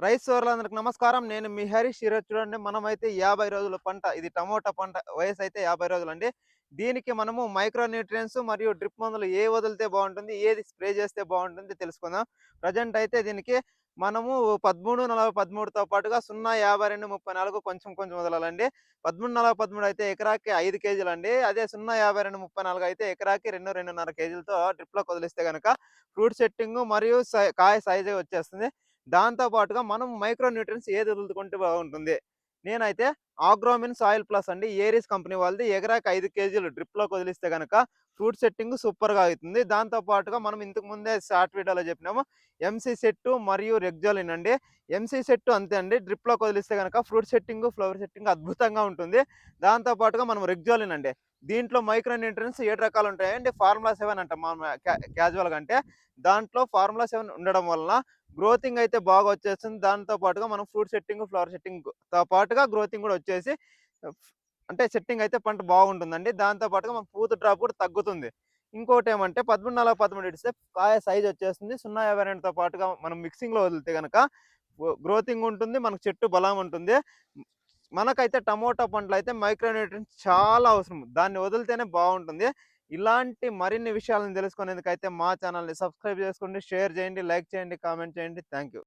Rice సోర్లందరికి నమస్కారం. నేను మీ హరీష్ ఈరోజు చూడండి మనమైతే యాభై రోజుల పంట ఇది టమోటా పంట వయసు అయితే యాభై రోజులు అండి దీనికి మనము మైక్రో న్యూట్రియన్స్ మరియు డ్రిప్ మందులు ఏ వదిలితే బాగుంటుంది ఏది స్ప్రే చేస్తే బాగుంటుంది తెలుసుకుందాం. ప్రజెంట్ అయితే దీనికి మనము పదమూడు నలభై పదమూడుతో పాటుగా సున్నా యాభై రెండు ముప్పై నాలుగు కొంచెం కొంచెం వదలాలండి. పదమూడు నలభై పదమూడు అయితే ఎకరాకి ఐదు కేజీలు అండి అదే సున్నా యాభై రెండు ముప్పై నాలుగు అయితే ఎకరాకి రెండు రెండున్నర కేజీలతో డ్రిప్లోకి వదిలిస్తే కనుక ఫ్రూట్ సెట్టింగ్ మరియు సై- కాయ సైజే వచ్చేస్తుంది. దాంతో పాటుగా మనం మైక్రో న్యూట్రియన్స్ ఏది వదులుకుంటే బాగుంటుంది? నేనైతే ఆగ్రోమిన్ సాయిల్ ప్లస్ అండి. ఏరీస్ కంపెనీ వాళ్ళది. ఎగరాకి ఐదు కేజీలు డ్రిప్లోకి వదిలిస్తే కనుక ఫ్రూట్ సెట్టింగ్ సూపర్గా అవుతుంది. దాంతో పాటుగా మనం ఇంతకు ముందే షార్ట్ వీడియోలో చెప్పినాము. ఎంసీ సెట్టు మరియు రెగ్జోలిన్ అండి. ఎంసీ సెట్టు అంతే అండి. డ్రిప్లోకి వదిలిస్తే కనుక ఫ్రూట్ సెట్టింగ్ ఫ్లవర్ సెట్టింగ్ అద్భుతంగా ఉంటుంది. దాంతో పాటుగా మనం రెగ్జోలిన్ అండి. దీంట్లో మైక్రో న్యూట్రియన్స్ ఏడు రకాలు ఉంటాయండి. ఫార్ములా సెవెన్ అంట. మనం క్యాజువల్గా అంటే దాంట్లో ఫార్ములా సెవెన్ ఉండడం వలన గ్రోతింగ్ అయితే బాగా వచ్చేస్తుంది. దాంతో పాటుగా మనం ఫ్రూట్ సెట్టింగ్ ఫ్లవర్ సెట్టింగ్తో పాటుగా గ్రోతింగ్ కూడా వచ్చేసి అంటే సెట్టింగ్ అయితే పంట బాగుంటుందండి. దాంతో పాటుగా మన పూత డ్రాప్ కూడా తగ్గుతుంది. ఇంకోటి ఏమంటే పదమూడు నాలుగు పదమూడు ఇడిస్తే కాయ సైజ్ వచ్చేస్తుంది. సున్నా యాభై రెండుతో పాటుగా మనం మిక్సింగ్లో వదిలితే కనుక గ్రోతింగ్ ఉంటుంది. మనకు చెట్టు బలం ఉంటుంది. మనకైతే టమోటా పంటలు అయితే మైక్రోన్యూట్రియన్స్ చాలా అవసరం. దాన్ని వదిలితేనే బాగుంటుంది. ఇలాంటి మరిన్ని విషయాలను తెలుసుకునేందుకైతే మా ఛానల్ని సబ్స్క్రైబ్ చేసుకోండి షేర్ చేయండి లైక్ చేయండి కామెంట్ చేయండి. Thank you